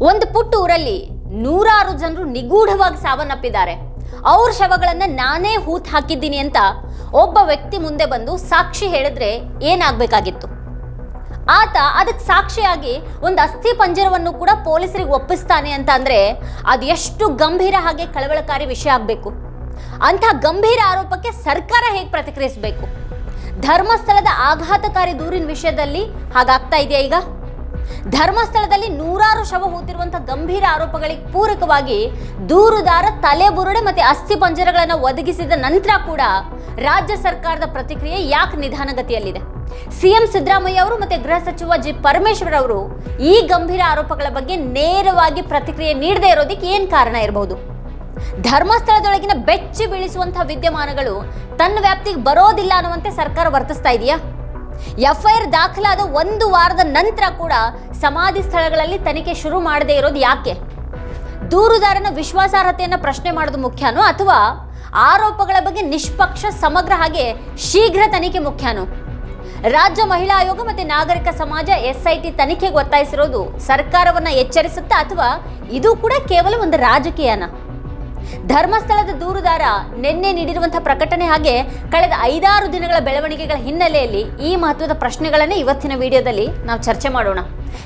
ಒಂದು ಪುಟ್ಟ ಊರಲ್ಲಿ ನೂರಾರು ಜನರು ನಿಗೂಢವಾಗಿ ಸಾವನ್ನಪ್ಪಿದ್ದಾರೆ. ಅವ್ರ ಶವಗಳನ್ನ ನಾನೇ ಹೂತ್ ಹಾಕಿದ್ದೀನಿ ಅಂತ ಒಬ್ಬ ವ್ಯಕ್ತಿ ಮುಂದೆ ಬಂದು ಸಾಕ್ಷಿ ಹೇಳಿದ್ರೆ ಏನಾಗಬೇಕಾಗಿತ್ತು? ಆತ ಅದಕ್ಕೆ ಸಾಕ್ಷಿಯಾಗಿ ಒಂದು ಅಸ್ಥಿ ಪಂಜರವನ್ನು ಕೂಡ ಪೊಲೀಸರಿಗೆ ಒಪ್ಪಿಸ್ತಾನೆ ಅಂತ ಅಂದ್ರೆ ಅದು ಎಷ್ಟು ಗಂಭೀರ ಹಾಗೆ ಕಳವಳಕಾರಿ ವಿಷಯ ಆಗಬೇಕು. ಅಂಥ ಗಂಭೀರ ಆರೋಪಕ್ಕೆ ಸರ್ಕಾರ ಹೇಗೆ ಪ್ರತಿಕ್ರಿಯಿಸಬೇಕು? ಧರ್ಮಸ್ಥಳದ ಆಘಾತಕಾರಿ ದೂರಿನ ವಿಷಯದಲ್ಲಿ ಹಾಗಾಗ್ತಾ ಇದೆಯಾ ಈಗ? ಧರ್ಮಸ್ಥಳದಲ್ಲಿ ನೂರಾರು ಶವ ಹೂತಿರುವಂತಹ ಗಂಭೀರ ಆರೋಪಗಳಿಗೆ ಪೂರಕವಾಗಿ ದೂರುದಾರ ತಲೆಬುರುಡೆ ಮತ್ತೆ ಅಸ್ಥಿ ಪಂಜರಗಳನ್ನು ಒದಗಿಸಿದ ನಂತರ ಕೂಡ ರಾಜ್ಯ ಸರ್ಕಾರದ ಪ್ರತಿಕ್ರಿಯೆ ಯಾಕೆ ನಿಧಾನಗತಿಯಲ್ಲಿದೆ? ಸಿಎಂ ಸಿದ್ದರಾಮಯ್ಯ ಅವರು ಮತ್ತೆ ಗೃಹ ಸಚಿವ ಜಿ ಪರಮೇಶ್ವರ್ ಅವರು ಈ ಗಂಭೀರ ಆರೋಪಗಳ ಬಗ್ಗೆ ನೇರವಾಗಿ ಪ್ರತಿಕ್ರಿಯೆ ನೀಡದೇ ಇರೋದಕ್ಕೆ ಏನ್ ಕಾರಣ ಇರಬಹುದು ಧರ್ಮಸ್ಥಳದೊಳಗಿನ ಬೆಚ್ಚಿ ಬೀಳಿಸುವಂತಹ ವಿದ್ಯಮಾನಗಳು ತನ್ನ ವ್ಯಾಪ್ತಿಗೆ ಬರೋದಿಲ್ಲ ಅನ್ನುವಂತೆ ಸರ್ಕಾರ ವರ್ತಿಸ್ತಾ ಇದೆಯಾ? ಎಫ್ಐಆರ್ ದಾಖಲಾದ ಒಂದು ವಾರದ ನಂತರ ಕೂಡ ಸಮಾಧಿ ಸ್ಥಳಗಳಲ್ಲಿ ತನಿಖೆ ಶುರು ಮಾಡದೇ ಇರೋದು ಯಾಕೆ? ದೂರುದಾರನ ವಿಶ್ವಾಸಾರ್ಹತೆಯನ್ನು ಪ್ರಶ್ನೆ ಮಾಡೋದು ಮುಖ್ಯನೋ ಅಥವಾ ಆರೋಪಗಳ ಬಗ್ಗೆ ನಿಷ್ಪಕ್ಷ ಸಮಗ್ರ ಹಾಗೆ ಶೀಘ್ರ ತನಿಖೆ ಮುಖ್ಯನೋ? ರಾಜ್ಯ ಮಹಿಳಾ ಆಯೋಗ ಮತ್ತು ನಾಗರಿಕ ಸಮಾಜ ಎಸ್ಐಟಿ ತನಿಖೆಗೆ ಒತ್ತಾಯಿಸಿರೋದು ಸರ್ಕಾರವನ್ನು ಎಚ್ಚರಿಸುತ್ತಾ ಅಥವಾ ಇದು ಕೂಡ ಕೇವಲ ಒಂದು ರಾಜಕೀಯನ? ಧರ್ಮಸ್ಥಳದ ದೂರುದಾರ ನಿನ್ನೆ ನೀಡಿರುವಂತಹ ಪ್ರಕಟಣೆ ಹಾಗೆ ಕಳೆದ ಐದಾರು ದಿನಗಳ ಬೆಳವಣಿಗೆಗಳ ಹಿನ್ನೆಲೆಯಲ್ಲಿ ಈ ಮಹತ್ವದ ಪ್ರಶ್ನೆಗಳನ್ನೇ ಇವತ್ತಿನ ವಿಡಿಯೋದಲ್ಲಿ ನಾವು ಚರ್ಚೆ ಮಾಡೋಣ.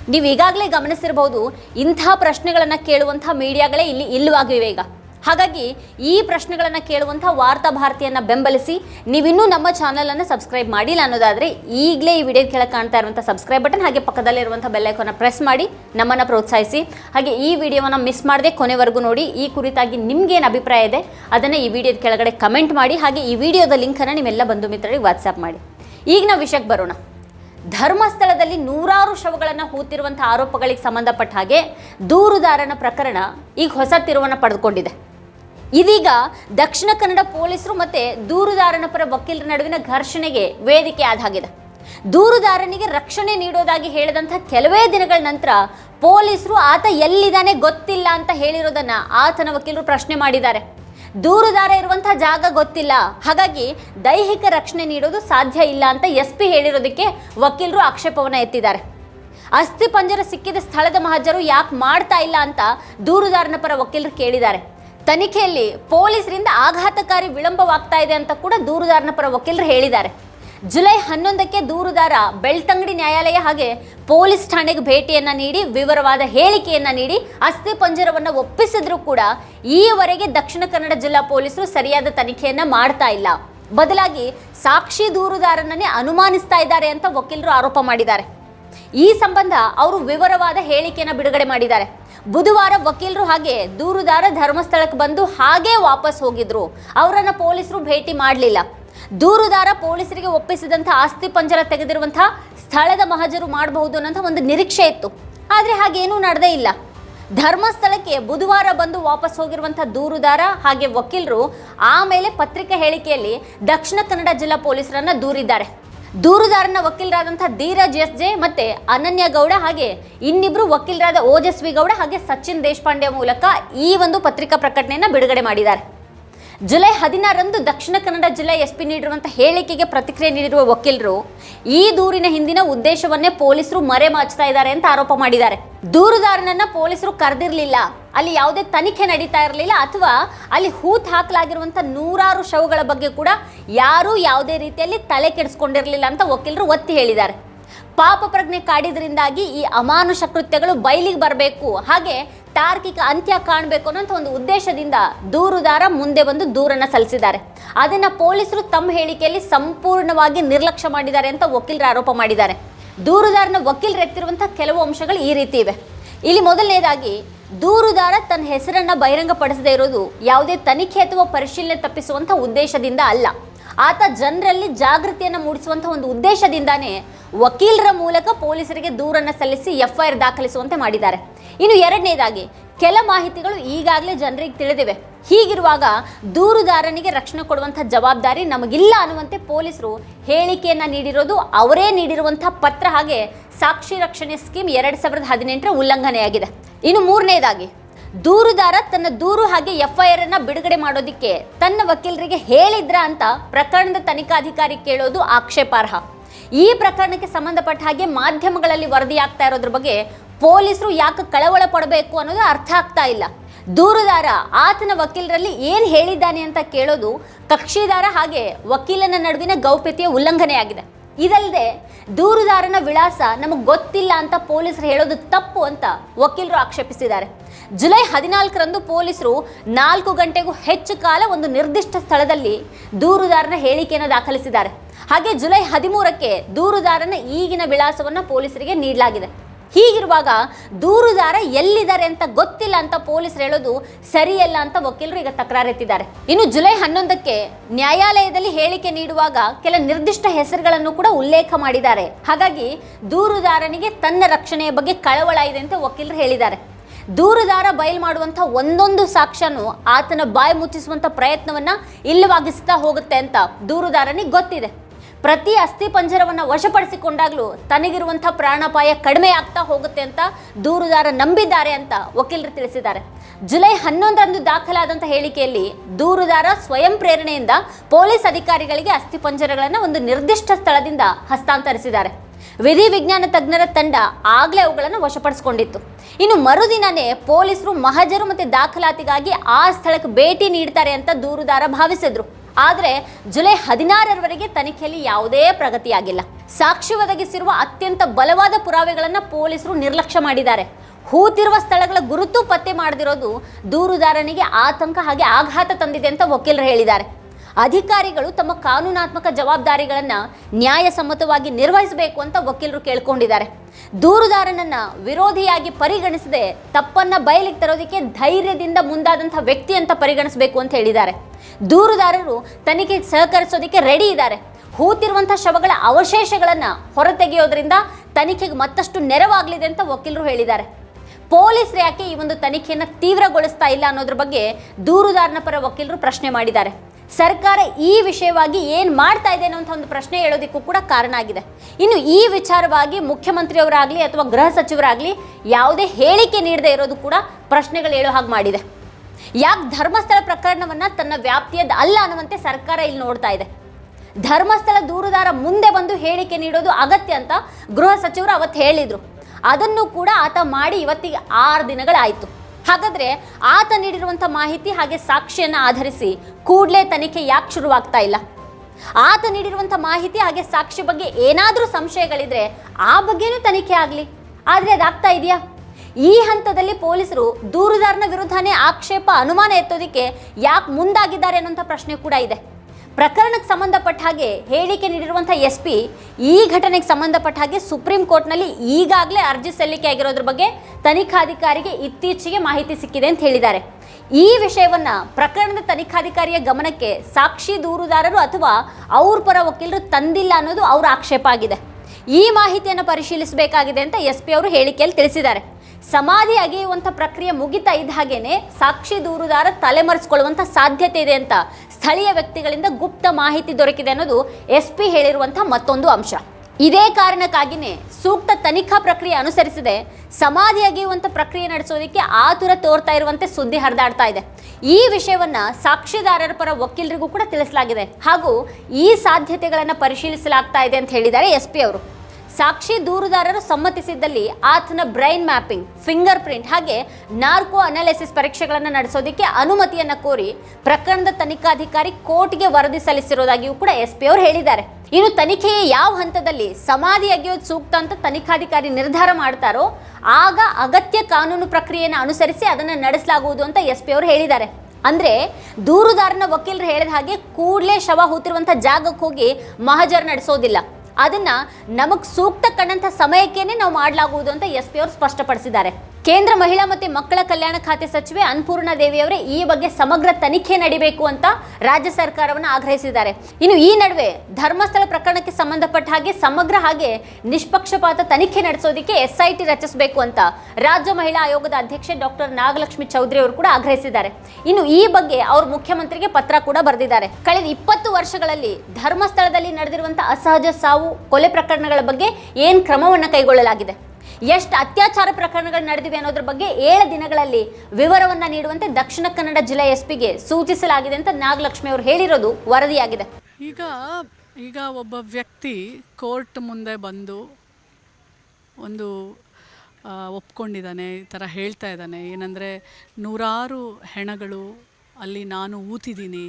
ನೀವು ಈಗಾಗಲೇ ಗಮನಿಸಿರಬಹುದು ಇಂಥ ಪ್ರಶ್ನೆಗಳನ್ನು ಕೇಳುವಂಥ ಮೀಡಿಯಾಗಳೇ ಇಲ್ಲಿ ಇಲ್ಲವಾಗಿವೆ ಈಗ. ಹಾಗಾಗಿ ಈ ಪ್ರಶ್ನೆಗಳನ್ನು ಕೇಳುವಂಥ ವಾರ್ತಾ ಭಾರತಿಯನ್ನು ಬೆಂಬಲಿಸಿ ನೀವಿನ್ನೂ ನಮ್ಮ ಚಾನಲನ್ನು ಸಬ್ಸ್ಕ್ರೈಬ್ ಮಾಡಿಲ್ಲ ಅನ್ನೋದಾದರೆ ಈಗಲೇ ಈ ವಿಡಿಯೋ ಕೆಳಗೆ ಕಾಣ್ತಾ ಇರುವಂಥ ಸಬ್ಸ್ಕ್ರೈಬ್ ಬಟನ್ ಹಾಗೆ ಪಕ್ಕದಲ್ಲಿರುವಂಥ ಬೆಲ್ಲೈಕನ್ನು ಪ್ರೆಸ್ ಮಾಡಿ ನಮ್ಮನ್ನು ಪ್ರೋತ್ಸಾಹಿಸಿ. ಹಾಗೆ ಈ ವಿಡಿಯೋವನ್ನು ಮಿಸ್ ಮಾಡದೆ ಕೊನೆವರೆಗೂ ನೋಡಿ, ಈ ಕುರಿತಾಗಿ ನಿಮಗೇನು ಅಭಿಪ್ರಾಯ ಇದೆ ಅದನ್ನು ಈ ವಿಡಿಯೋದ ಕೆಳಗಡೆ ಕಮೆಂಟ್ ಮಾಡಿ, ಹಾಗೆ ಈ ವಿಡಿಯೋದ ಲಿಂಕನ್ನು ನಿಮ್ಮೆಲ್ಲ ಬಂಧು ಮಿತ್ರರಿಗೆ ವಾಟ್ಸಪ್ ಮಾಡಿ. ಈಗ ನಾವು ವಿಷಯಕ್ಕೆ ಬರೋಣ. ಧರ್ಮಸ್ಥಳದಲ್ಲಿ ನೂರಾರು ಶವಗಳನ್ನು ಹೂತಿರುವಂಥ ಆರೋಪಗಳಿಗೆ ಸಂಬಂಧಪಟ್ಟ ಹಾಗೆ ದೂರುದಾರನ ಪ್ರಕರಣ ಈಗ ಹೊಸ ತಿರುವನ್ನು ಪಡೆದುಕೊಂಡಿದೆ. ಇದೀಗ ದಕ್ಷಿಣ ಕನ್ನಡ ಪೊಲೀಸರು ಮತ್ತೆ ದೂರುದಾರನ ಪರ ವಕೀಲರ ನಡುವಿನ ಘರ್ಷಣೆಗೆ ವೇದಿಕೆ ಆದಾಗಿದೆ. ದೂರುದಾರನಿಗೆ ರಕ್ಷಣೆ ನೀಡೋದಾಗಿ ಹೇಳಿದಂಥ ಕೆಲವೇ ದಿನಗಳ ನಂತರ ಪೊಲೀಸರು ಆತ ಎಲ್ಲಿದ್ದಾನೆ ಗೊತ್ತಿಲ್ಲ ಅಂತ ಹೇಳಿರೋದನ್ನ ಆತನ ವಕೀಲರು ಪ್ರಶ್ನೆ ಮಾಡಿದ್ದಾರೆ. ದೂರುದಾರ ಇರುವಂತಹ ಜಾಗ ಗೊತ್ತಿಲ್ಲ. ಹಾಗಾಗಿ ದೈಹಿಕ ರಕ್ಷಣೆ ನೀಡೋದು ಸಾಧ್ಯ ಇಲ್ಲ ಅಂತ ಎಸ್ ಪಿ ಹೇಳಿರೋದಕ್ಕೆ ವಕೀಲರು ಆಕ್ಷೇಪವನ್ನು ಎತ್ತಿದ್ದಾರೆ. ಅಸ್ಥಿ ಪಂಜರ ಸಿಕ್ಕಿದ ಸ್ಥಳದ ಮಹಜರು ಯಾಕೆ ಮಾಡ್ತಾ ಇಲ್ಲ ಅಂತ ದೂರುದಾರನ ಪರ ವಕೀಲರು ಕೇಳಿದ್ದಾರೆ. ತನಿಖೆಯಲ್ಲಿ ಪೊಲೀಸರಿಂದ ಆಘಾತಕಾರಿ ವಿಳಂಬವಾಗ್ತಾ ಇದೆ ಅಂತ ಕೂಡ ದೂರುದಾರನ ಪರ ವಕೀಲರು ಹೇಳಿದ್ದಾರೆ. ಜುಲೈ ಹನ್ನೊಂದಕ್ಕೆ ದೂರುದಾರ ಬೆಳ್ತಂಗಡಿ ನ್ಯಾಯಾಲಯ ಹಾಗೆ ಪೊಲೀಸ್ ಠಾಣೆಗೆ ಭೇಟಿಯನ್ನ ನೀಡಿ, ವಿವರವಾದ ಹೇಳಿಕೆಯನ್ನ ನೀಡಿ, ಅಸ್ಥಿ ಪಂಜರವನ್ನು ಒಪ್ಪಿಸಿದ್ರು ಕೂಡ ಈವರೆಗೆ ದಕ್ಷಿಣ ಕನ್ನಡ ಜಿಲ್ಲಾ ಪೊಲೀಸರು ಸರಿಯಾದ ತನಿಖೆಯನ್ನ ಮಾಡ್ತಾ ಇಲ್ಲ. ಬದಲಾಗಿ ಸಾಕ್ಷಿ ದೂರುದಾರನನ್ನೇ ಅನುಮಾನಿಸ್ತಾ ಇದ್ದಾರೆ ಅಂತ ವಕೀಲರು ಆರೋಪ ಮಾಡಿದ್ದಾರೆ. ಈ ಸಂಬಂಧ ಅವರು ವಿವರವಾದ ಹೇಳಿಕೆಯನ್ನು ಬಿಡುಗಡೆ ಮಾಡಿದ್ದಾರೆ. ಬುಧವಾರ ವಕೀಲರು ಹಾಗೆ ದೂರುದಾರ ಧರ್ಮಸ್ಥಳಕ್ಕೆ ಬಂದು ಹಾಗೇ ವಾಪಸ್ ಹೋಗಿದ್ರು. ಅವರನ್ನ ಪೊಲೀಸರು ಭೇಟಿ ಮಾಡಲಿಲ್ಲ. ದೂರುದಾರ ಪೊಲೀಸರಿಗೆ ಒಪ್ಪಿಸಿದಂಥ ಆಸ್ತಿ ಪಂಜರ ತೆಗೆದಿರುವಂತಹ ಸ್ಥಳದ ಮಹಜರು ಮಾಡಬಹುದು ಅನ್ನೋಂಥ ಒಂದು ನಿರೀಕ್ಷೆ ಇತ್ತು. ಆದರೆ ಹಾಗೇನೂ ನಡೆದೇ ಇಲ್ಲ. ಧರ್ಮಸ್ಥಳಕ್ಕೆ ಬುಧವಾರ ಬಂದು ವಾಪಸ್ ಹೋಗಿರುವಂಥ ದೂರುದಾರ ಹಾಗೆ ವಕೀಲರು ಆಮೇಲೆ ಪತ್ರಿಕಾ ಹೇಳಿಕೆಯಲ್ಲಿ ದಕ್ಷಿಣ ಕನ್ನಡ ಜಿಲ್ಲಾ ಪೊಲೀಸರನ್ನ ದೂರಿದ್ದಾರೆ. ದೂರುದಾರನ ವಕೀಲರಾದಂಥ ಧೀರಜ್ ಎಸ್ ಜೆ ಮತ್ತು ಅನನ್ಯ ಗೌಡ ಹಾಗೆ ಇನ್ನಿಬ್ರು ವಕೀಲರಾದ ಓಜಸ್ವಿ ಗೌಡ ಹಾಗೆ ಸಚಿನ್ ದೇಶಪಾಂಡೆ ಮೂಲಕ ಈ ಒಂದು ಪತ್ರಿಕಾ ಪ್ರಕಟಣೆಯನ್ನು ಬಿಡುಗಡೆ ಮಾಡಿದ್ದಾರೆ. ಜುಲೈ ಹದಿನಾರರಂದು ದಕ್ಷಿಣ ಕನ್ನಡ ಜಿಲ್ಲಾ ಎಸ್ ಪಿ ನೀಡಿರುವಂತಹ ಹೇಳಿಕೆಗೆ ಪ್ರತಿಕ್ರಿಯೆ ನೀಡಿರುವ ವಕೀಲರು, ಈ ದೂರಿನ ಹಿಂದಿನ ಉದ್ದೇಶವನ್ನೇ ಪೊಲೀಸರು ಮರೆಮಾಚ್ತಾ ಇದ್ದಾರೆ ಅಂತ ಆರೋಪ ಮಾಡಿದ್ದಾರೆ. ದೂರುದಾರನನ್ನ ಪೊಲೀಸರು ಕರೆದಿರಲಿಲ್ಲ. ಅಲ್ಲಿ ಯಾವುದೇ ತನಿಖೆ ನಡೀತಾ ಇರಲಿಲ್ಲ ಅಥವಾ ಅಲ್ಲಿ ಹೂತ್ ಹಾಕಲಾಗಿರುವಂಥ ನೂರಾರು ಶವಗಳ ಬಗ್ಗೆ ಕೂಡ ಯಾರೂ ಯಾವುದೇ ರೀತಿಯಲ್ಲಿ ತಲೆ ಕೆಡಿಸ್ಕೊಂಡಿರಲಿಲ್ಲ ಅಂತ ವಕೀಲರು ಒತ್ತಿ ಹೇಳಿದ್ದಾರೆ. ಪಾಪ ಪ್ರಜ್ಞೆ ಕಾಡಿದ್ರಿಂದಾಗಿ ಈ ಅಮಾನುಷ ಕೃತ್ಯಗಳು ಬಯಲಿಗೆ ಬರಬೇಕು. ಹಾಗೆ ತಾರ್ಕಿಕ ಅಂತ್ಯ ಕಾಣಬೇಕು ಅನ್ನೋಂಥ ಒಂದು ಉದ್ದೇಶದಿಂದ ದೂರುದಾರ ಮುಂದೆ ಬಂದು ದೂರನ್ನ ಸಲ್ಲಿಸಿದ್ದಾರೆ. ಅದನ್ನು ಪೊಲೀಸರು ತಮ್ಮ ಹೇಳಿಕೆಯಲ್ಲಿ ಸಂಪೂರ್ಣವಾಗಿ ನಿರ್ಲಕ್ಷ್ಯ ಮಾಡಿದ್ದಾರೆ ಅಂತ ವಕೀಲರ ಆರೋಪ ಮಾಡಿದ್ದಾರೆ. ದೂರುದಾರನ ವಕೀಲರು ಎತ್ತಿರುವಂಥ ಕೆಲವು ಅಂಶಗಳು ಈ ರೀತಿ ಇವೆ. ಇಲ್ಲಿ ಮೊದಲನೇದಾಗಿ, ದೂರುದಾರ ತನ್ನ ಹೆಸರನ್ನು ಬಹಿರಂಗಪಡಿಸದೇ ಇರೋದು ಯಾವುದೇ ತನಿಖೆ ಅಥವಾ ಪರಿಶೀಲನೆ ತಪ್ಪಿಸುವಂಥ ಉದ್ದೇಶದಿಂದ ಅಲ್ಲ. ಆತ ಜನರಲ್ಲಿ ಜಾಗೃತಿಯನ್ನು ಮೂಡಿಸುವಂಥ ಒಂದು ಉದ್ದೇಶದಿಂದಾನೇ ವಕೀಲರ ಮೂಲಕ ಪೊಲೀಸರಿಗೆ ದೂರನ್ನು ಸಲ್ಲಿಸಿ ಎಫ್ಐಆರ್ ದಾಖಲಿಸುವಂತೆ ಮಾಡಿದ್ದಾರೆ. ಇನ್ನು ಎರಡನೇದಾಗಿ, ಕೆಲ ಮಾಹಿತಿಗಳು ಈಗಾಗಲೇ ಜನರಿಗೆ ತಿಳಿದಿವೆ. ಹೀಗಿರುವಾಗ ದೂರುದಾರನಿಗೆ ರಕ್ಷಣೆ ಕೊಡುವಂಥ ಜವಾಬ್ದಾರಿ ನಮಗಿಲ್ಲ ಅನ್ನುವಂತೆ ಪೊಲೀಸರು ಹೇಳಿಕೆಯನ್ನು ನೀಡಿರೋದು ಅವರೇ ನೀಡಿರುವಂಥ ಪತ್ರ ಹಾಗೆ ಸಾಕ್ಷಿ ರಕ್ಷಣೆ ಸ್ಕೀಮ್ ಎರಡು ಸಾವಿರದ ಹದಿನೆಂಟರ ಉಲ್ಲಂಘನೆಯಾಗಿದೆ. ಇನ್ನು ಮೂರನೇದಾಗಿ, ದೂರುದಾರ ತನ್ನ ದೂರು ಹಾಗೆ ಎಫ್ಐಆರ್ ಅನ್ನ ಬಿಡುಗಡೆ ಮಾಡೋದಿಕ್ಕೆ ತನ್ನ ವಕೀಲರಿಗೆ ಹೇಳಿದ್ರ ಅಂತ ಪ್ರಕರಣದ ತನಿಖಾಧಿಕಾರಿ ಕೇಳೋದು ಆಕ್ಷೇಪಾರ್ಹ. ಈ ಪ್ರಕರಣಕ್ಕೆ ಸಂಬಂಧಪಟ್ಟ ಹಾಗೆ ಮಾಧ್ಯಮಗಳಲ್ಲಿ ವರದಿಯಾಗ್ತಾ ಇರೋದ್ರ ಬಗ್ಗೆ ಪೊಲೀಸರು ಯಾಕೆ ಕಳವಳ ಪಡಬೇಕು ಅನ್ನೋದು ಅರ್ಥ ಆಗ್ತಾ ಇಲ್ಲ. ದೂರುದಾರ, ಆತನ ವಕೀಲರಲ್ಲಿ ಏನ್ ಹೇಳಿದ್ದಾನೆ ಅಂತ ಕೇಳೋದು ಕಕ್ಷಿದಾರ ಹಾಗೆ ವಕೀಲನ ನಡುವಿನ ಗೌಪ್ಯತೆಯ ಉಲ್ಲಂಘನೆಯಾಗಿದೆ. ಇದಲ್ಲದೆ ದೂರುದಾರನ ವಿಳಾಸ ನಮಗೆ ಗೊತ್ತಿಲ್ಲ ಅಂತ ಪೊಲೀಸರು ಹೇಳೋದು ತಪ್ಪು ಅಂತ ವಕೀಲರು ಆಕ್ಷೇಪಿಸಿದ್ದಾರೆ. ಜುಲೈ ಹದಿನಾಲ್ಕರಂದು ಪೊಲೀಸರು ನಾಲ್ಕು ಗಂಟೆಗೂ ಹೆಚ್ಚು ಕಾಲ ಒಂದು ನಿರ್ದಿಷ್ಟ ಸ್ಥಳದಲ್ಲಿ ದೂರುದಾರನ ಹೇಳಿಕೆಯನ್ನು ದಾಖಲಿಸಿದ್ದಾರೆ. ಹಾಗೆ ಜುಲೈ ಹದಿಮೂರಕ್ಕೆ ದೂರುದಾರನ ಈಗಿನ ವಿಳಾಸವನ್ನು ಪೊಲೀಸರಿಗೆ ನೀಡಲಾಗಿದೆ. ಹೀಗಿರುವಾಗ ದೂರುದಾರ ಎಲ್ಲಿದ್ದಾರೆ ಅಂತ ಗೊತ್ತಿಲ್ಲ ಅಂತ ಪೊಲೀಸರು ಹೇಳೋದು ಸರಿಯಲ್ಲ ಅಂತ ವಕೀಲರು ಈಗ ತಕರಾರೆತ್ತಿದ್ದಾರೆ. ಇನ್ನು ಜುಲೈ ಹನ್ನೊಂದಕ್ಕೆ ನ್ಯಾಯಾಲಯದಲ್ಲಿ ಹೇಳಿಕೆ ನೀಡುವಾಗ ಕೆಲ ನಿರ್ದಿಷ್ಟ ಹೆಸರುಗಳನ್ನು ಕೂಡ ಉಲ್ಲೇಖ ಮಾಡಿದ್ದಾರೆ. ಹಾಗಾಗಿ ದೂರುದಾರನಿಗೆ ತನ್ನ ರಕ್ಷಣೆಯ ಬಗ್ಗೆ ಕಳವಳ ಇದೆ ಅಂತ ವಕೀಲರು ಹೇಳಿದ್ದಾರೆ. ದೂರುದಾರ ಬಯಲು ಮಾಡುವಂಥ ಒಂದೊಂದು ಸಾಕ್ಷ್ಯನು ಆತನ ಬಾಯಿ ಮುಚ್ಚಿಸುವಂಥ ಪ್ರಯತ್ನವನ್ನ ಇಲ್ಲವಾಗಿಸ್ತಾ ಹೋಗುತ್ತೆ ಅಂತ ದೂರುದಾರನಿಗೆ ಗೊತ್ತಿದೆ. ಪ್ರತಿ ಅಸ್ಥಿ ಪಂಜರವನ್ನು ವಶಪಡಿಸಿಕೊಂಡಾಗಲೂ ತನಗಿರುವಂಥ ಪ್ರಾಣಾಪಾಯ ಕಡಿಮೆ ಆಗ್ತಾ ಹೋಗುತ್ತೆ ಅಂತ ದೂರುದಾರ ನಂಬಿದ್ದಾರೆ ಅಂತ ವಕೀಲರು ತಿಳಿಸಿದ್ದಾರೆ. ಜುಲೈ ಹನ್ನೊಂದರಂದು ದಾಖಲಾದಂಥ ಹೇಳಿಕೆಯಲ್ಲಿ ದೂರುದಾರ ಸ್ವಯಂ ಪ್ರೇರಣೆಯಿಂದ ಪೊಲೀಸ್ ಅಧಿಕಾರಿಗಳಿಗೆ ಅಸ್ಥಿ ಪಂಜರಗಳನ್ನು ಒಂದು ನಿರ್ದಿಷ್ಟ ಸ್ಥಳದಿಂದ ಹಸ್ತಾಂತರಿಸಿದ್ದಾರೆ. ವಿಧಿ ವಿಜ್ಞಾನ ತಜ್ಞರ ತಂಡ ಆಗ್ಲೇ ಅವುಗಳನ್ನು ವಶಪಡಿಸಿಕೊಂಡಿತ್ತು. ಇನ್ನು ಮರುದಿನನೇ ಪೊಲೀಸರು ಮಹಜರು ಮತ್ತು ದಾಖಲಾತಿಗಾಗಿ ಆ ಸ್ಥಳಕ್ಕೆ ಭೇಟಿ ನೀಡ್ತಾರೆ ಅಂತ ದೂರುದಾರ ಭಾವಿಸಿದ್ರು. ಆದರೆ ಜುಲೈ ಹದಿನಾರರವರೆಗೆ ತನಿಖೆಯಲ್ಲಿ ಯಾವುದೇ ಪ್ರಗತಿಯಾಗಿಲ್ಲ. ಸಾಕ್ಷಿ ಒದಗಿಸಿರುವ ಅತ್ಯಂತ ಬಲವಾದ ಪುರಾವೆಗಳನ್ನು ಪೊಲೀಸರು ನಿರ್ಲಕ್ಷ್ಯ ಮಾಡಿದ್ದಾರೆ. ಹೂತಿರುವ ಸ್ಥಳಗಳ ಗುರುತು ಪತ್ತೆ ಮಾಡದಿರೋದು ದೂರುದಾರನಿಗೆ ಆತಂಕ ಹಾಗೆ ಆಘಾತ ತಂದಿದೆ ಅಂತ ವಕೀಲರು ಹೇಳಿದ್ದಾರೆ. ಅಧಿಕಾರಿಗಳು ತಮ್ಮ ಕಾನೂನಾತ್ಮಕ ಜವಾಬ್ದಾರಿಗಳನ್ನು ನ್ಯಾಯಸಮ್ಮತವಾಗಿ ನಿರ್ವಹಿಸಬೇಕು ಅಂತ ವಕೀಲರು ಕೇಳ್ಕೊಂಡಿದ್ದಾರೆ. ದೂರುದಾರನನ್ನು ವಿರೋಧಿಯಾಗಿ ಪರಿಗಣಿಸದೆ ತಪ್ಪನ್ನ ಬಯಲಿಗೆ ತರೋದಕ್ಕೆ ಧೈರ್ಯದಿಂದ ಮುಂದಾದಂಥ ವ್ಯಕ್ತಿ ಅಂತ ಪರಿಗಣಿಸಬೇಕು ಅಂತ ಹೇಳಿದ್ದಾರೆ. ದೂರುದಾರರು ತನಿಖೆಗೆ ಸಹಕರಿಸೋದಕ್ಕೆ ರೆಡಿ ಇದ್ದಾರೆ. ಹೂತಿರುವಂಥ ಶವಗಳ ಅವಶೇಷಗಳನ್ನು ಹೊರತೆಗೆಯೋದ್ರಿಂದ ತನಿಖೆಗೆ ಮತ್ತಷ್ಟು ನೆರವಾಗಲಿದೆ ಅಂತ ವಕೀಲರು ಹೇಳಿದ್ದಾರೆ. ಪೊಲೀಸರು ಯಾಕೆ ಈ ಒಂದು ತನಿಖೆಯನ್ನು ತೀವ್ರಗೊಳಿಸ್ತಾ ಇಲ್ಲ ಅನ್ನೋದ್ರ ಬಗ್ಗೆ ದೂರುದಾರನ ಪರ ವಕೀಲರು ಪ್ರಶ್ನೆ ಮಾಡಿದ್ದಾರೆ. ಸರ್ಕಾರ ಈ ವಿಷಯವಾಗಿ ಏನು ಮಾಡ್ತಾ ಇದೆ ಅನ್ನೋಂಥ ಒಂದು ಪ್ರಶ್ನೆ ಹೇಳೋದಕ್ಕೂ ಕೂಡ ಕಾರಣ ಆಗಿದೆ. ಇನ್ನು ಈ ವಿಚಾರವಾಗಿ ಮುಖ್ಯಮಂತ್ರಿಯವರಾಗಲಿ ಅಥವಾ ಗೃಹ ಸಚಿವರಾಗಲಿ ಯಾವುದೇ ಹೇಳಿಕೆ ನೀಡದೇ ಇರೋದು ಕೂಡ ಪ್ರಶ್ನೆಗಳು ಹೇಳೋ ಹಾಗೆ ಮಾಡಿದೆ. ಯಾಕೆ ಧರ್ಮಸ್ಥಳ ಪ್ರಕರಣವನ್ನ ತನ್ನ ವ್ಯಾಪ್ತಿಯದ ಅಲ್ಲ ಅನ್ನುವಂತೆ ಸರ್ಕಾರ ಇಲ್ಲಿ ನೋಡ್ತಾ ಇದೆ. ಧರ್ಮಸ್ಥಳ ದೂರುದಾರ ಮುಂದೆ ಬಂದು ಹೇಳಿಕೆ ನೀಡೋದು ಅಗತ್ಯ ಅಂತ ಗೃಹ ಸಚಿವರು ಅವತ್ತು ಹೇಳಿದ್ರು. ಅದನ್ನು ಕೂಡ ಆತ ಮಾಡಿ ಇವತ್ತಿಗೆ ಆರು ದಿನಗಳಾಯಿತು. ಹಾಗಾದ್ರೆ ಆತ ನೀಡಿರುವಂಥ ಮಾಹಿತಿ ಹಾಗೆ ಸಾಕ್ಷಿಯನ್ನು ಆಧರಿಸಿ ಕೂಡಲೇ ತನಿಖೆ ಯಾಕೆ ಶುರುವಾಗ್ತಾ ಇಲ್ಲ? ಆತ ನೀಡಿರುವಂಥ ಮಾಹಿತಿ ಹಾಗೆ ಸಾಕ್ಷಿ ಬಗ್ಗೆ ಏನಾದರೂ ಸಂಶಯಗಳಿದ್ರೆ ಆ ಬಗ್ಗೆನೂ ತನಿಖೆ ಆಗಲಿ. ಆದರೆ ಅದಾಗ್ತಾ ಇದೆಯಾ? ಈ ಹಂತದಲ್ಲಿ ಪೊಲೀಸರು ದೂರುದಾರನ ವಿರುದ್ಧನೇ ಆಕ್ಷೇಪ, ಅನುಮಾನ ಎತ್ತೋದಕ್ಕೆ ಯಾಕೆ ಮುಂದಾಗಿದ್ದಾರೆ ಅನ್ನೋಂಥ ಪ್ರಶ್ನೆ ಕೂಡ ಇದೆ. ಪ್ರಕರಣಕ್ಕೆ ಸಂಬಂಧಪಟ್ಟ ಹಾಗೆ ಹೇಳಿಕೆ ನೀಡಿರುವಂಥ ಎಸ್ ಪಿ ಈ ಘಟನೆಗೆ ಸಂಬಂಧಪಟ್ಟ ಹಾಗೆ ಸುಪ್ರೀಂ ಕೋರ್ಟ್ನಲ್ಲಿ ಈಗಾಗಲೇ ಅರ್ಜಿ ಸಲ್ಲಿಕೆ ಆಗಿರೋದ್ರ ಬಗ್ಗೆ ತನಿಖಾಧಿಕಾರಿಗೆ ಇತ್ತೀಚೆಗೆ ಮಾಹಿತಿ ಸಿಕ್ಕಿದೆ ಅಂತ ಹೇಳಿದ್ದಾರೆ. ಈ ವಿಷಯವನ್ನು ಪ್ರಕರಣದ ತನಿಖಾಧಿಕಾರಿಯ ಗಮನಕ್ಕೆ ಸಾಕ್ಷಿ ದೂರುದಾರರು ಅಥವಾ ಅವ್ರ ಪರ ವಕೀಲರು ತಂದಿಲ್ಲ ಅನ್ನೋದು ಅವರ ಆಕ್ಷೇಪ ಆಗಿದೆ. ಈ ಮಾಹಿತಿಯನ್ನು ಪರಿಶೀಲಿಸಬೇಕಾಗಿದೆ ಅಂತ ಎಸ್ ಪಿ ಅವರು ಹೇಳಿಕೆಯಲ್ಲಿ ತಿಳಿಸಿದ್ದಾರೆ. ಸಮಾಧಿ ಅಗೆಯುವಂಥ ಪ್ರಕ್ರಿಯೆ ಮುಗಿತಾ ಇದ್ದ ಹಾಗೇನೆ ಸಾಕ್ಷಿ ದೂರುದಾರ ತಲೆಮರೆಸ್ಕೊಳ್ಳುವಂಥ ಸಾಧ್ಯತೆ ಇದೆ ಅಂತ ಸ್ಥಳೀಯ ವ್ಯಕ್ತಿಗಳಿಂದ ಗುಪ್ತ ಮಾಹಿತಿ ದೊರಕಿದೆ ಅನ್ನೋದು ಎಸ್ ಪಿ ಹೇಳಿರುವಂಥ ಮತ್ತೊಂದು ಅಂಶ. ಇದೇ ಕಾರಣಕ್ಕಾಗಿಯೇ ಸೂಕ್ತ ತನಿಖಾ ಪ್ರಕ್ರಿಯೆ ಅನುಸರಿಸದೆ ಸಮಾಧಿ ಅಗೆಯುವಂಥ ಪ್ರಕ್ರಿಯೆ ನಡೆಸೋದಕ್ಕೆ ಆತುರ ತೋರ್ತಾ ಇರುವಂತೆ ಸುದ್ದಿ ಹರಿದಾಡ್ತಾ ಇದೆ. ಈ ವಿಷಯವನ್ನ ಸಾಕ್ಷಿದಾರರ ಪರ ವಕೀಲರಿಗೂ ಕೂಡ ತಿಳಿಸಲಾಗಿದೆ. ಹಾಗೂ ಈ ಸಾಧ್ಯತೆಗಳನ್ನು ಪರಿಶೀಲಿಸಲಾಗ್ತಾ ಇದೆ ಅಂತ ಹೇಳಿದ್ದಾರೆ ಎಸ್ ಪಿ ಅವರು. ಸಾಕ್ಷಿ ದೂರುದಾರರು ಸಮ್ಮತಿಸಿದ್ದಲ್ಲಿ ಆತನ ಬ್ರೈನ್ ಮ್ಯಾಪಿಂಗ್, ಫಿಂಗರ್ ಪ್ರಿಂಟ್ ಹಾಗೆ ನಾರ್ಕೋ ಅನಾಲಿಸಿಸ್ ಪರೀಕ್ಷೆಗಳನ್ನು ನಡೆಸೋದಕ್ಕೆ ಅನುಮತಿಯನ್ನು ಕೋರಿ ಪ್ರಕರಣದ ತನಿಖಾಧಿಕಾರಿ ಕೋರ್ಟ್ಗೆ ವರದಿ ಸಲ್ಲಿಸಿರೋದಾಗಿಯೂ ಕೂಡ ಎಸ್ ಪಿ ಅವರು ಹೇಳಿದ್ದಾರೆ. ಇನ್ನು ತನಿಖೆಯ ಯಾವ ಹಂತದಲ್ಲಿ ಸಮಾಧಿ ಅಗೆಯೋದು ಸೂಕ್ತ ಅಂತ ತನಿಖಾಧಿಕಾರಿ ನಿರ್ಧಾರ ಮಾಡ್ತಾರೋ, ಆಗ ಅಗತ್ಯ ಕಾನೂನು ಪ್ರಕ್ರಿಯೆಯನ್ನು ಅನುಸರಿಸಿ ಅದನ್ನು ನಡೆಸಲಾಗುವುದು ಅಂತ ಎಸ್ ಪಿ ಅವರು ಹೇಳಿದ್ದಾರೆ. ಅಂದ್ರೆ ದೂರುದಾರನ ವಕೀಲರು ಹೇಳಿದ ಹಾಗೆ ಕೂಡಲೇ ಶವ ಹೂತಿರುವಂಥ ಜಾಗಕ್ಕೆ ಹೋಗಿ ಮಹಜರ್ ನಡೆಸೋದಿಲ್ಲ. ಅದನ್ನ ನಮಗೆ ಸೂಕ್ತ ಕಂಡಂತ ಸಮಯಕ್ಕೇನೆ ನಾವು ಮಾಡಲಾಗುವುದು ಅಂತ ಎಸ್ ಪಿ ಅವರು ಸ್ಪಷ್ಟಪಡಿಸಿದ್ದಾರೆ. ಕೇಂದ್ರ ಮಹಿಳಾ ಮತ್ತು ಮಕ್ಕಳ ಕಲ್ಯಾಣ ಖಾತೆ ಸಚಿವೆ ಅನ್ಪೂರ್ಣ ದೇವಿಯವರೇ ಈ ಬಗ್ಗೆ ಸಮಗ್ರ ತನಿಖೆ ನಡಿಬೇಕು ಅಂತ ರಾಜ್ಯ ಸರ್ಕಾರವನ್ನು ಆಗ್ರಹಿಸಿದ್ದಾರೆ. ಇನ್ನು ಈ ನಡುವೆ ಧರ್ಮಸ್ಥಳ ಪ್ರಕರಣಕ್ಕೆ ಸಂಬಂಧಪಟ್ಟ ಹಾಗೆ ಸಮಗ್ರ ಹಾಗೆ ನಿಷ್ಪಕ್ಷಪಾತ ತನಿಖೆ ನಡೆಸೋದಕ್ಕೆ ಎಸ್ ಐ ಟಿ ರಚಿಸಬೇಕು ಅಂತ ರಾಜ್ಯ ಮಹಿಳಾ ಆಯೋಗದ ಅಧ್ಯಕ್ಷೆ ಡಾಕ್ಟರ್ ನಾಗಲಕ್ಷ್ಮಿ ಚೌಧರಿ ಅವರು ಕೂಡ ಆಗ್ರಹಿಸಿದ್ದಾರೆ. ಇನ್ನು ಈ ಬಗ್ಗೆ ಅವರು ಮುಖ್ಯಮಂತ್ರಿಗೆ ಪತ್ರ ಕೂಡ ಬರೆದಿದ್ದಾರೆ. ಕಳೆದ ಇಪ್ಪತ್ತು ವರ್ಷಗಳಲ್ಲಿ ಧರ್ಮಸ್ಥಳದಲ್ಲಿ ನಡೆದಿರುವಂತಹ ಅಸಹಜ ಸಾವು, ಕೊಲೆ ಪ್ರಕರಣಗಳ ಬಗ್ಗೆ ಏನ್ ಕ್ರಮವನ್ನು ಕೈಗೊಳ್ಳಲಾಗಿದೆ? ಎಷ್ಟು ಅತ್ಯಾಚಾರ ಪ್ರಕರಣಗಳು ನಡೆದಿವೆ ಅನ್ನೋದ್ರ ಬಗ್ಗೆ ಏಳು ದಿನಗಳಲ್ಲಿ ವಿವರವನ್ನ ನೀಡುವಂತೆ ದಕ್ಷಿಣ ಕನ್ನಡ ಜಿಲ್ಲಾ ಎಸ್ ಪಿಗೆ ಸೂಚಿಸಲಾಗಿದೆ ಅಂತ ನಾಗಲಕ್ಷ್ಮಿ ಅವರು ಹೇಳಿರೋದು ವರದಿಯಾಗಿದೆ. ಈಗ ಈಗ ಒಬ್ಬ ವ್ಯಕ್ತಿ ಕೋರ್ಟ್ ಮುಂದೆ ಬಂದು ಒಂದು ಒಪ್ಕೊಂಡಿದ್ದಾನೆ, ಈ ಥರ ಹೇಳ್ತಾ ಇದ್ದಾನೆ. ಏನಂದರೆ, ನೂರಾರು ಹೆಣಗಳು ಅಲ್ಲಿ ನಾನು ಊತಿದ್ದೀನಿ.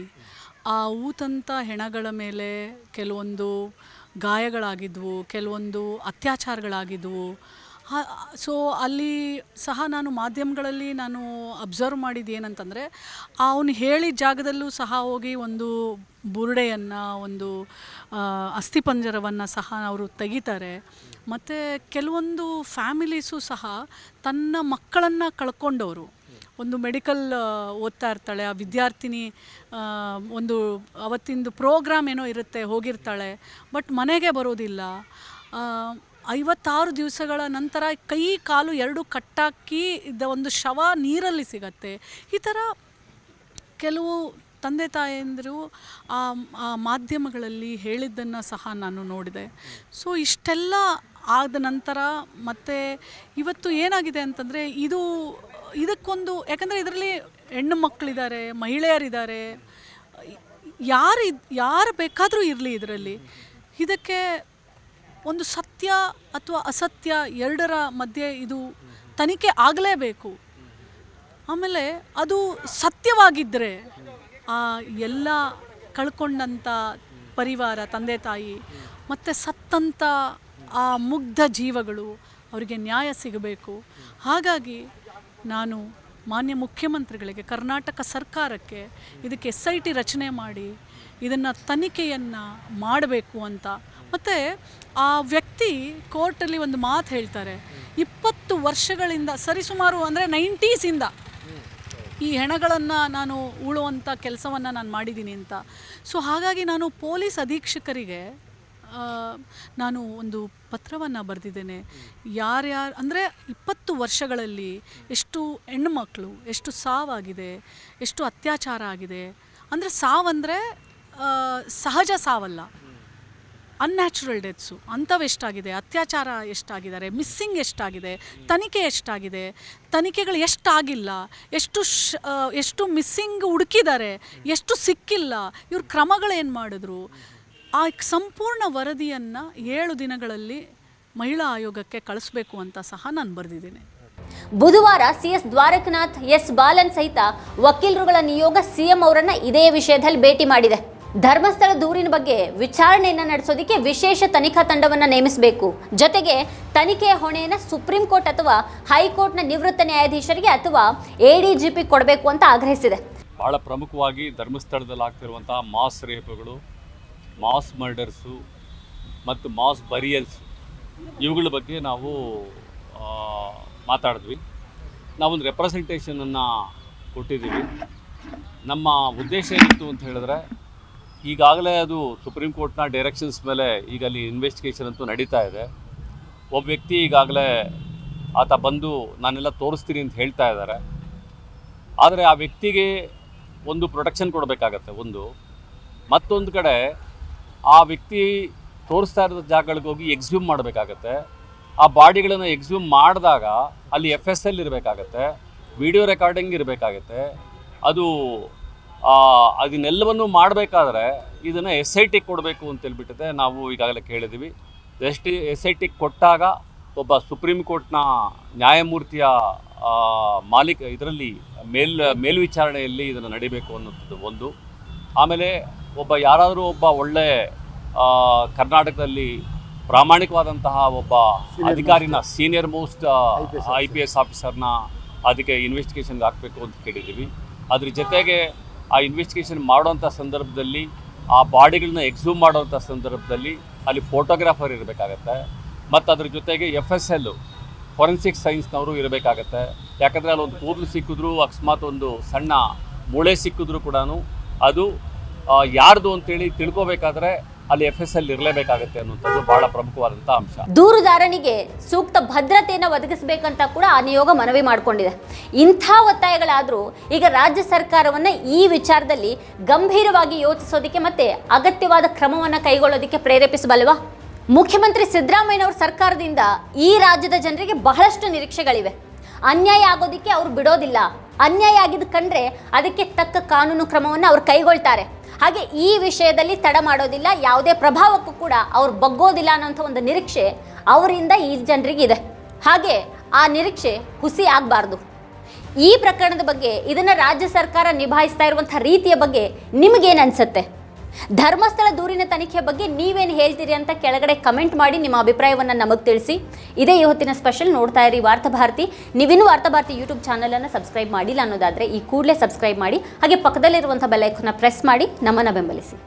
ಆ ಊತಂಥ ಹೆಣಗಳ ಮೇಲೆ ಕೆಲವೊಂದು ಗಾಯಗಳಾಗಿದ್ವು, ಕೆಲವೊಂದು ಅತ್ಯಾಚಾರಗಳಾಗಿದ್ವು. ಸೊ ಅಲ್ಲಿ ಸಹ ನಾನು ಮಾಧ್ಯಮಗಳಲ್ಲಿ ನಾನು ಅಬ್ಸರ್ವ್ ಮಾಡಿದ್ದು ಏನಂತಂದರೆ, ಅವನು ಹೇಳಿದ ಜಾಗದಲ್ಲೂ ಸಹ ಹೋಗಿ ಒಂದು ಬುರುಡೆಯನ್ನು, ಒಂದು ಅಸ್ಥಿಪಂಜರವನ್ನು ಸಹ ಅವರು ತೆಗಿತಾರೆ. ಮತ್ತು ಕೆಲವೊಂದು ಫ್ಯಾಮಿಲೀಸು ಸಹ ತನ್ನ ಮಕ್ಕಳನ್ನು ಕಳ್ಕೊಂಡವರು. ಒಂದು ಮೆಡಿಕಲ್ ಓದ್ತಾ ಇರ್ತಾಳೆ, ಆ ವಿದ್ಯಾರ್ಥಿನಿ ಒಂದು ಅವತ್ತಿಂದು ಪ್ರೋಗ್ರಾಮ್ ಏನೋ ಇರುತ್ತೆ, ಹೋಗಿರ್ತಾಳೆ, ಬಟ್ ಮನೆಗೆ ಬರೋದಿಲ್ಲ. ಐವತ್ತಾರು ದಿವಸಗಳ ನಂತರ ಕೈ ಕಾಲು ಎರಡು ಕಟ್ಟಾಕಿ ಇದ್ದ ಒಂದು ಶವ ನೀರಲ್ಲಿ ಸಿಗತ್ತೆ. ಈ ಥರ ಕೆಲವು ತಂದೆ ತಾಯಂದಿರು ಮಾಧ್ಯಮಗಳಲ್ಲಿ ಹೇಳಿದ್ದನ್ನು ಸಹ ನಾನು ನೋಡಿದೆ. ಸೊ ಇಷ್ಟೆಲ್ಲ ಆದ ನಂತರ ಮತ್ತು ಇವತ್ತು ಏನಾಗಿದೆ ಅಂತಂದರೆ ಇದು, ಇದಕ್ಕೊಂದು, ಯಾಕಂದರೆ ಇದರಲ್ಲಿ ಹೆಣ್ಣು ಮಕ್ಕಳಿದ್ದಾರೆ, ಮಹಿಳೆಯರಿದ್ದಾರೆ. ಯಾರು ಯಾರು ಬೇಕಾದರೂ ಇರಲಿ ಇದರಲ್ಲಿ. ಇದಕ್ಕೆ ಒಂದು ಸತ್ಯ ಅಥವಾ ಅಸತ್ಯ ಎರಡರ ಮಧ್ಯೆ ಇದು ತನಿಖೆ ಆಗಲೇಬೇಕು. ಆಮೇಲೆ ಅದು ಸತ್ಯವಾಗಿದ್ದರೆ ಆ ಎಲ್ಲ ಕಳ್ಕೊಂಡಂಥ ಪರಿವಾರ, ತಂದೆ, ತಾಯಿ, ಮತ್ತು ಸತ್ತಂಥ ಆ ಮುಗ್ಧ ಜೀವಗಳು ಅವರಿಗೆ ನ್ಯಾಯ ಸಿಗಬೇಕು. ಹಾಗಾಗಿ ನಾನು ಮಾನ್ಯ ಮುಖ್ಯಮಂತ್ರಿಗಳಿಗೆ, ಕರ್ನಾಟಕ ಸರ್ಕಾರಕ್ಕೆ ಇದಕ್ಕೆ ಎಸ್ ಐ ಟಿ ರಚನೆ ಮಾಡಿ ಇದನ್ನು ತನಿಖೆಯನ್ನು ಮಾಡಬೇಕು ಅಂತ ಮತ್ತು ಆ ವ್ಯಕ್ತಿ ಕೋರ್ಟಲ್ಲಿ ಒಂದು ಮಾತು ಹೇಳ್ತಾರೆ. ಇಪ್ಪತ್ತು ವರ್ಷಗಳಿಂದ, ಸರಿಸುಮಾರು ಅಂದರೆ ನೈಂಟೀಸಿಂದ ಈ ಹೆಣಗಳನ್ನು ನಾನು ಉಳುವಂಥ ಕೆಲಸವನ್ನು ನಾನು ಮಾಡಿದ್ದೀನಿ ಅಂತ. ಸೊ ಹಾಗಾಗಿ ನಾನು ಪೊಲೀಸ್ ಅಧೀಕ್ಷಕರಿಗೆ ನಾನು ಒಂದು ಪತ್ರವನ್ನು ಬರೆದಿದ್ದೇನೆ. ಯಾರ್ಯಾರು, ಅಂದರೆ ಇಪ್ಪತ್ತು ವರ್ಷಗಳಲ್ಲಿ ಎಷ್ಟು ಹೆಣ್ಮಕ್ಳು, ಎಷ್ಟು ಸಾವಾಗಿದೆ, ಎಷ್ಟು ಅತ್ಯಾಚಾರ ಆಗಿದೆ. ಅಂದರೆ ಸಾವಂದರೆ ಸಹಜ ಸಾವಲ್ಲ. ಅನ್ಯಾಚುರಲ್ ಡೆತ್ಸು ಅಂಥವು ಎಷ್ಟಾಗಿದೆ? ಅತ್ಯಾಚಾರ ಎಷ್ಟಾಗಿದ್ದಾರೆ? ಮಿಸ್ಸಿಂಗ್ ಎಷ್ಟಾಗಿದೆ? ತನಿಖೆ ಎಷ್ಟಾಗಿದೆ? ತನಿಖೆಗಳು ಎಷ್ಟಾಗಿಲ್ಲ? ಎಷ್ಟು ಎಷ್ಟು ಮಿಸ್ಸಿಂಗ್ ಹುಡುಕಿದ್ದಾರೆ? ಎಷ್ಟು ಸಿಕ್ಕಿಲ್ಲ? ಇವ್ರ ಕ್ರಮಗಳೇನು ಮಾಡಿದ್ರು? ಆ ಸಂಪೂರ್ಣ ವರದಿಯನ್ನು ಏಳು ದಿನಗಳಲ್ಲಿ ಮಹಿಳಾ ಆಯೋಗಕ್ಕೆ ಕಳಿಸ್ಬೇಕು ಅಂತ ಸಹ ನಾನು ಬರೆದಿದ್ದೀನಿ. ಬುಧವಾರ ಸಿಎಸ್ ದ್ವಾರಕನಾಥ್ ಎಸ್ ಬಾಲನ್ ಸಹಿತ ವಕೀಲರುಗಳ ನಿಯೋಗ ಸಿಎಂ ಅವರನ್ನ ಇದೇ ವಿಷಯದಲ್ಲಿ ಭೇಟಿ ಮಾಡಿದೆ. ಧರ್ಮಸ್ಥಳ ದೂರಿನ ಬಗ್ಗೆ ವಿಚಾರಣೆಯನ್ನು ನಡೆಸೋದಕ್ಕೆ ವಿಶೇಷ ತನಿಖಾ ತಂಡವನ್ನು ನೇಮಿಸಬೇಕು. ಜೊತೆಗೆ ತನಿಖೆಯ ಹೊಣೆಯನ್ನು ಸುಪ್ರೀಂ ಕೋರ್ಟ್ ಅಥವಾ ಹೈಕೋರ್ಟ್ನ ನಿವೃತ್ತ ನ್ಯಾಯಾಧೀಶರಿಗೆ ಅಥವಾ ಎಡಿಜಿಪಿ ಕೊಡಬೇಕು ಅಂತ ಆಗ್ರಹಿಸಿದೆ. ಬಹಳ ಪ್ರಮುಖವಾಗಿ ಧರ್ಮಸ್ಥಳದಲ್ಲಿ ಆಗ್ತಿರುವಂತಹ ಮಾಸ್ ರೇಪುಗಳು, ಮಾಸ್ ಮರ್ಡರ್ಸು ಮತ್ತು ಮಾಸ್ ಬರಿಯಲ್ಸ್ ಇವುಗಳ ಬಗ್ಗೆ ನಾವು ಮಾತಾಡಿದ್ವಿ. ನಾವೊಂದು ರೆಪ್ರೆಸೆಂಟೇಷನನ್ನು ಕೊಟ್ಟಿದ್ದೀವಿ. ನಮ್ಮ ಉದ್ದೇಶ ಏನಿತ್ತು ಅಂತ ಹೇಳಿದ್ರೆ ಈಗಾಗಲೇ ಅದು ಸುಪ್ರೀಂ ಕೋರ್ಟ್ನ ಡೈರೆಕ್ಷನ್ಸ್ ಮೇಲೆ ಈಗ ಅಲ್ಲಿ ಇನ್ವೆಸ್ಟಿಗೇಷನ್ ಅಂತೂ ನಡೀತಾ ಇದೆ. ಒಬ್ಬ ವ್ಯಕ್ತಿ ಈಗಾಗಲೇ ಆತ ಬಂದು, ನಾನೆಲ್ಲ ತೋರಿಸ್ತೀನಿ ಅಂತ ಹೇಳ್ತಾ ಇದ್ದಾರೆ. ಆದರೆ ಆ ವ್ಯಕ್ತಿಗೆ ಒಂದು ಪ್ರೊಟೆಕ್ಷನ್ ಕೊಡಬೇಕಾಗತ್ತೆ, ಒಂದು. ಮತ್ತೊಂದು ಕಡೆ, ಆ ವ್ಯಕ್ತಿ ತೋರಿಸ್ತಾ ಇರೋ ಜಾಗಗಳಿಗೆ ಹೋಗಿ ಎಕ್ಸ್ಯೂಮ್ ಮಾಡಬೇಕಾಗತ್ತೆ. ಆ ಬಾಡಿಗಳನ್ನು ಎಕ್ಸ್ಯೂಮ್ ಮಾಡಿದಾಗ ಅಲ್ಲಿ ಎಫ್ ಎಸ್ ಎಲ್ ಇರಬೇಕಾಗತ್ತೆ ವಿಡಿಯೋ ರೆಕಾರ್ಡಿಂಗ್ ಇರಬೇಕಾಗತ್ತೆ. ಅದು ಅದನ್ನೆಲ್ಲವನ್ನು ಮಾಡಬೇಕಾದ್ರೆ ಇದನ್ನು ಎಸ್ ಐ ಟಿ ಕೊಡಬೇಕು ಅಂತೇಳ್ಬಿಟ್ಟಿದೆ ನಾವು ಈಗಾಗಲೇ ಕೇಳಿದ್ದೀವಿ. S T S I T ಕೊಟ್ಟಾಗ ಒಬ್ಬ ಸುಪ್ರೀಂ ಕೋರ್ಟ್ನ ನ್ಯಾಯಮೂರ್ತಿಯ ಮಾಲೀಕ ಇದರಲ್ಲಿ ಮೇಲ್ ಮೇಲ್ವಿಚಾರಣೆಯಲ್ಲಿ ಇದನ್ನು ನಡಿಬೇಕು ಅನ್ನೋದು ಒಂದು. ಆಮೇಲೆ ಒಬ್ಬ ಯಾರಾದರೂ ಒಬ್ಬ ಒಳ್ಳೆ ಕರ್ನಾಟಕದಲ್ಲಿ ಪ್ರಾಮಾಣಿಕವಾದಂತಹ ಒಬ್ಬ ಅಧಿಕಾರಿನ senior most I P S ಆಫೀಸರ್ನ ಅದಕ್ಕೆ ಇನ್ವೆಸ್ಟಿಗೇಷನ್ಗೆ ಹಾಕಬೇಕು ಅಂತ ಕೇಳಿದ್ದೀವಿ. ಅದ್ರ ಜೊತೆಗೆ ಆ ಇನ್ವೆಸ್ಟಿಗೇಷನ್ ಮಾಡುವಂಥ ಸಂದರ್ಭದಲ್ಲಿ, ಆ ಬಾಡಿಗಳನ್ನ ಎಕ್ಸೂಮ್ ಮಾಡುವಂಥ ಸಂದರ್ಭದಲ್ಲಿ ಅಲ್ಲಿ ಫೋಟೋಗ್ರಾಫರ್ ಇರಬೇಕಾಗತ್ತೆ. ಮತ್ತು ಅದ್ರ ಜೊತೆಗೆ ಎಫ್ ಎಸ್ ಎಲ್ ಫೊರೆನ್ಸಿಕ್ ಸೈನ್ಸ್ನವರು ಇರಬೇಕಾಗತ್ತೆ. ಯಾಕಂದರೆ ಅಲ್ಲೊಂದು ಕೂದಲು ಸಿಕ್ಕಿದ್ರು ಅಕಸ್ಮಾತ್ ಒಂದು ಸಣ್ಣ ಮೂಳೆ ಸಿಕ್ಕಿದ್ರು ಕೂಡ ಅದು ಯಾರ್ದು ಅಂತೇಳಿ ತಿಳ್ಕೊಬೇಕಾದ್ರೆ ಅಲ್ಲಿ ಎಫ್ ಎಸ್ ಎಲ್ ಇರಲೇಬೇಕಾಗುತ್ತೆ ಅನ್ನುವಂಥದ್ದು ಬಹಳ ಪ್ರಮುಖವಾದಂಥ ಅಂಶ. ದೂರುದಾರನಿಗೆ ಸೂಕ್ತ ಭದ್ರತೆಯನ್ನು ಒದಗಿಸಬೇಕಂತ ಕೂಡ ಆ ನಿಯೋಗ ಮನವಿ ಮಾಡಿಕೊಂಡಿದೆ. ಇಂಥ ಒತ್ತಾಯಗಳಾದರೂ ಈಗ ರಾಜ್ಯ ಸರ್ಕಾರವನ್ನು ಈ ವಿಚಾರದಲ್ಲಿ ಗಂಭೀರವಾಗಿ ಯೋಚಿಸೋದಕ್ಕೆ ಮತ್ತೆ ಅಗತ್ಯವಾದ ಕ್ರಮವನ್ನು ಕೈಗೊಳ್ಳೋದಕ್ಕೆ ಪ್ರೇರೇಪಿಸಬಲ್ವಾ? ಮುಖ್ಯಮಂತ್ರಿ ಸಿದ್ದರಾಮಯ್ಯನವರ ಸರ್ಕಾರದಿಂದ ಈ ರಾಜ್ಯದ ಜನರಿಗೆ ಬಹಳಷ್ಟು ನಿರೀಕ್ಷೆಗಳಿವೆ. ಅನ್ಯಾಯ ಆಗೋದಕ್ಕೆ ಅವರು ಬಿಡೋದಿಲ್ಲ. ಅನ್ಯಾಯ ಆಗಿದ್ದು ಕಂಡ್ರೆ ಅದಕ್ಕೆ ತಕ್ಕ ಕಾನೂನು ಕ್ರಮವನ್ನು ಅವ್ರು ಕೈಗೊಳ್ತಾರೆ. ಹಾಗೆ ಈ ವಿಷಯದಲ್ಲಿ ತಡ ಮಾಡೋದಿಲ್ಲ, ಯಾವುದೇ ಪ್ರಭಾವಕ್ಕೂ ಕೂಡ ಅವ್ರು ಬಗ್ಗೋದಿಲ್ಲ ಅನ್ನೋಂಥ ಒಂದು ನಿರೀಕ್ಷೆ ಅವರಿಂದ ಈ ಜನರಿಗೆ ಇದೆ ಹಾಗೆ ಆ ನಿರೀಕ್ಷೆ ಹುಸಿ ಆಗಬಾರ್ದು. ಈ ಪ್ರಕರಣದ ಬಗ್ಗೆ ಇದನ್ನು ರಾಜ್ಯ ಸರ್ಕಾರ ನಿಭಾಯಿಸ್ತಾ ಇರುವಂಥ ರೀತಿಯ ಬಗ್ಗೆ ನಿಮಗೇನು ಅನ್ಸುತ್ತೆ? ಧರ್ಮಸ್ಥಳ ದೂರಿನ ತನಿಖೆ ಬಗ್ಗೆ ನೀವೇನು ಹೇಳ್ತೀರಿ ಅಂತ ಕೆಳಗಡೆ ಕಮೆಂಟ್ ಮಾಡಿ ನಿಮ್ಮ ಅಭಿಪ್ರಾಯವನ್ನು ನಮಗೆ ತಿಳಿಸಿ. ಇದೇ ಇವತ್ತಿನ ಸ್ಪೆಷಲ್ ನೋಡ್ತಾ ಇರಿ ವಾರ್ತಾಭಾರತಿ ನೀವಿನ್ನೂ ವಾರ್ತಾಭಾರತಿ ಯೂಟ್ಯೂಬ್ ಚಾನಲನ್ನು ಸಬ್ಸ್ಕ್ರೈಬ್ ಮಾಡಿಲ್ಲ ಅನ್ನೋದಾದರೆ ಈ ಕೂಡಲೇ ಸಬ್ಸ್ಕ್ರೈಬ್ ಮಾಡಿ, ಹಾಗೆ ಪಕ್ಕದಲ್ಲಿರುವಂಥ ಬೆಲ್ಲೈಕನ್ನ ಪ್ರೆಸ್ ಮಾಡಿ, ನಮ್ಮನ್ನು ಬೆಂಬಲಿಸಿ.